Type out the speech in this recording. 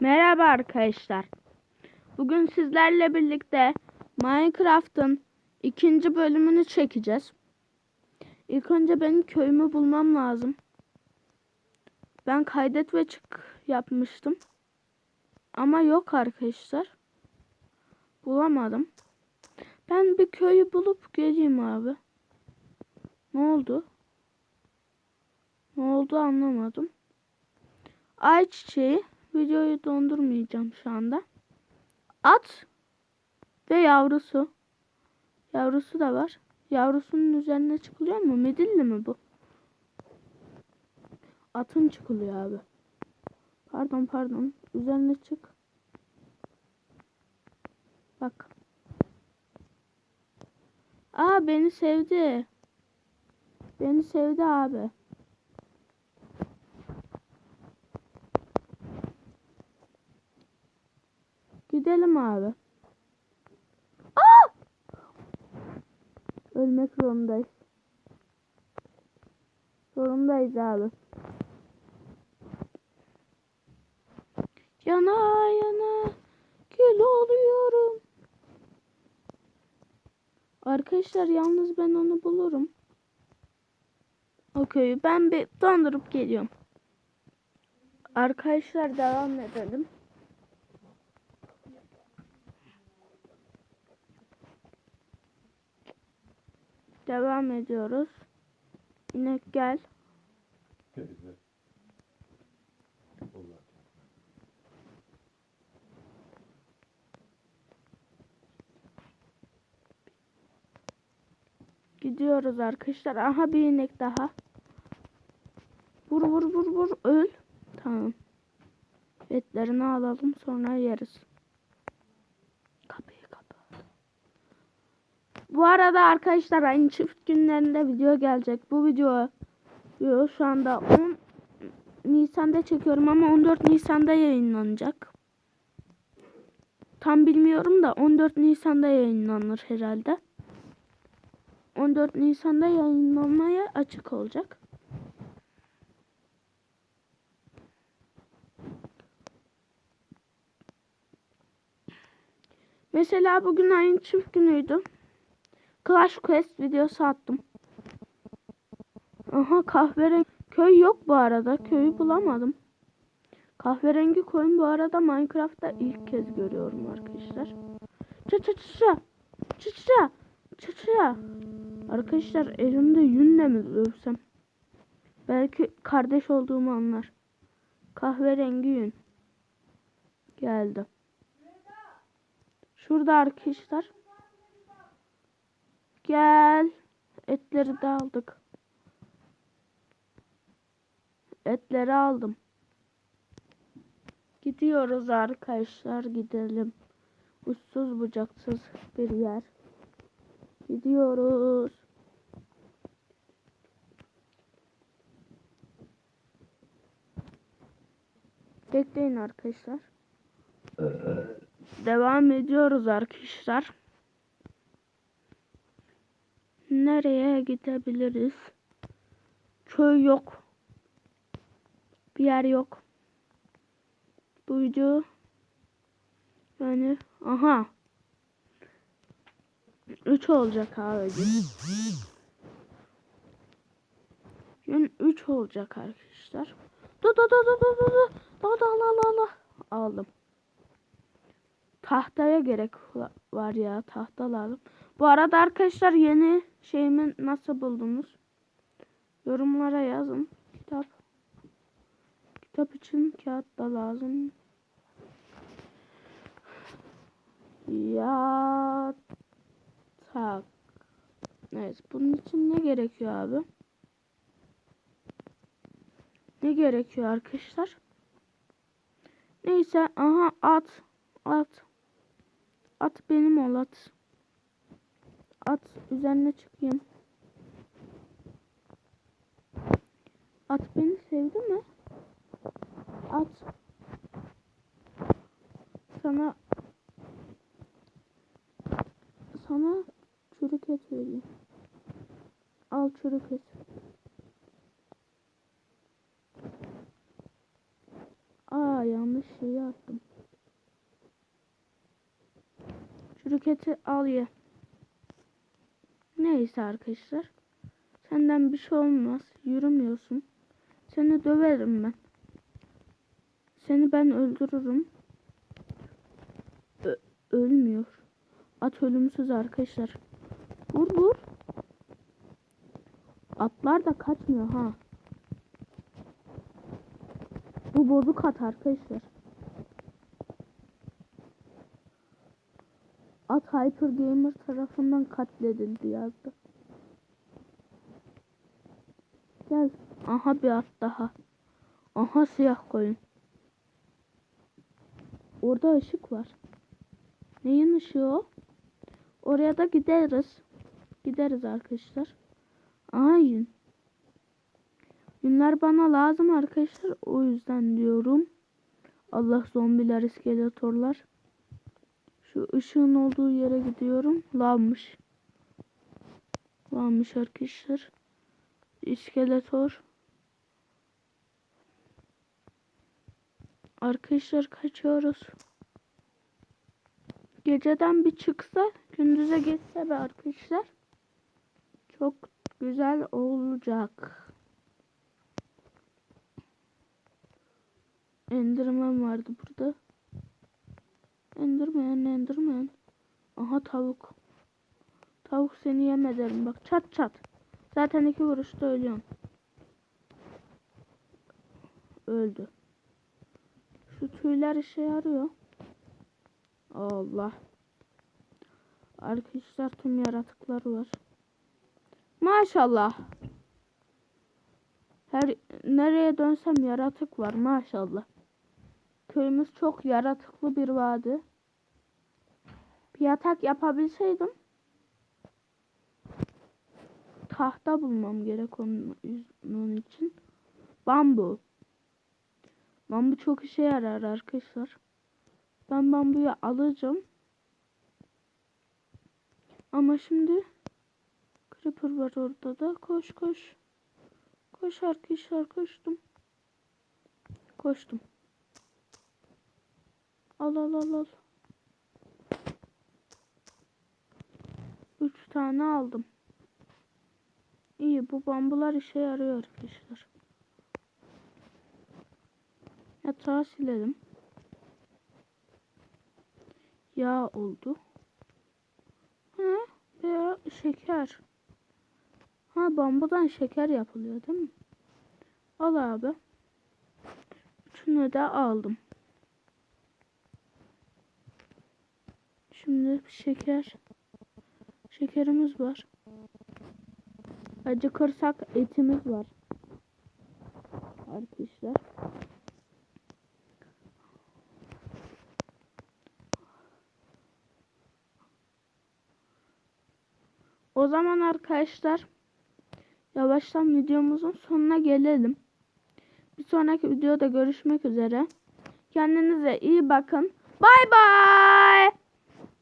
Merhaba arkadaşlar. Bugün sizlerle birlikte Minecraft'ın ikinci bölümünü çekeceğiz. İlk önce benim köyümü bulmam lazım. Ben kaydet ve çık yapmıştım. Ama yok arkadaşlar. Bulamadım. Ben bir köyü bulup geleyim abi. Ne oldu? Ne oldu anlamadım. Ayçiçeği videoyu dondurmayacağım şu anda. At ve yavrusu. Yavrusu da var. Yavrusunun üzerine çıkılıyor mu? Midilli mi bu? Atın çıkılıyor abi. Pardon pardon. Üzerine çık. Bak. Aa beni sevdi. Beni sevdi abi. Gidelim abi. Aa! Ölmek zorundayız. Zorundayız abi. Yana yana kül oluyorum. Arkadaşlar yalnız ben onu bulurum. O köyü ben bir dondurup geliyorum. Arkadaşlar devam edelim. Devam ediyoruz. İnek gel. Allah. Gidiyoruz arkadaşlar. Aha bir inek daha. Vur vur vur vur öl. Tamam. Etlerini alalım sonra yeriz. Bu arada arkadaşlar aynı çift günlerinde video gelecek. Bu video şu anda 10 Nisan'da çekiyorum ama 14 Nisan'da yayınlanacak. Tam bilmiyorum da 14 Nisan'da yayınlanır herhalde. 14 Nisan'da yayınlanmaya açık olacak. Mesela bugün ayın çift günüydü. Clash Quest videosu attım. Aha kahverengi köy yok bu arada. Köyü bulamadım. Kahverengi koyun bu arada Minecraft'ta ilk kez görüyorum arkadaşlar. Çı çı çı çı. Çı çı çı. Çı çı. Arkadaşlar elimde yünle mi dövsem? Belki kardeş olduğumu anlar. Kahverengi yün. Geldi. Şurada arkadaşlar. Gel. Etleri de aldık. Etleri aldım. Gidiyoruz arkadaşlar gidelim. Uçsuz bucaksız bir yer. Gidiyoruz. Bekleyin arkadaşlar. Devam ediyoruz arkadaşlar. Nereye gidebiliriz? Köy yok. Bir yer yok. Bu video yani aha 3 olacak abi. Gün 3 olacak arkadaşlar. Da da da da da da da da da la la la aldım. Tahtaya gerek va- var ya tahta lazım. Bu arada arkadaşlar yeni şeyimi nasıl buldunuz? Yorumlara yazın. Kitap. Kitap için kağıt da lazım. Yatak. Evet bunun için ne gerekiyor abi? Ne gerekiyor arkadaşlar? Neyse aha at. At. At benim ol at at üzerine çıkayım. At beni sevdi mi? At. Sana sana çürük et vereyim. Al çürük et. Aa yanlış şeyi attım. Çürük eti al ye. Neyse arkadaşlar. Senden bir şey olmaz. Yürümüyorsun. Seni döverim ben. Seni ben öldürürüm. Ö- ölmüyor. At ölümsüz arkadaşlar. Vur vur. Atlar da kaçmıyor ha. Bu bozuk at arkadaşlar. At Hyper Gamer tarafından katledildi yazdı. Gel. Aha bir at daha. Aha siyah koyun. Orada ışık var. Neyin ışığı o? Oraya da gideriz. Gideriz arkadaşlar. Aha yün. Yünler bana lazım arkadaşlar. O yüzden diyorum. Allah zombiler, iskeletorlar. Şu ışığın olduğu yere gidiyorum. Lanmış. Lanmış arkadaşlar. İskeletor. Arkadaşlar kaçıyoruz. Geceden bir çıksa, gündüze geçse be arkadaşlar. Çok güzel olacak. Enderman vardı burada. Enderman, Enderman. Aha tavuk. Tavuk seni yem ederim bak çat çat. Zaten iki vuruşta ölüyorsun. Öldü. Şu tüyler işe yarıyor. Allah. Arkadaşlar tüm yaratıklar var. Maşallah. Her nereye dönsem yaratık var maşallah. Köyümüz çok yaratıklı bir vadi. Bir yatak yapabilseydim tahta bulmam gerek onun, için. Bambu. Bambu çok işe yarar arkadaşlar. Ben bambuyu alacağım. Ama şimdi Creeper var orada da. Koş koş. Koş arkadaşlar koştum. Koştum. Al al al al. Üç tane aldım. İyi bu bambular işe yarıyor arkadaşlar. Yatağı silelim. Yağ oldu. Ha, veya şeker. Ha bambudan şeker yapılıyor değil mi? Al abi. Üçünü de aldım. Şimdi şeker. Şekerimiz var. Acıkırsak etimiz var. Arkadaşlar. O zaman arkadaşlar yavaştan videomuzun sonuna gelelim. Bir sonraki videoda görüşmek üzere. Kendinize iyi bakın. Bay bay.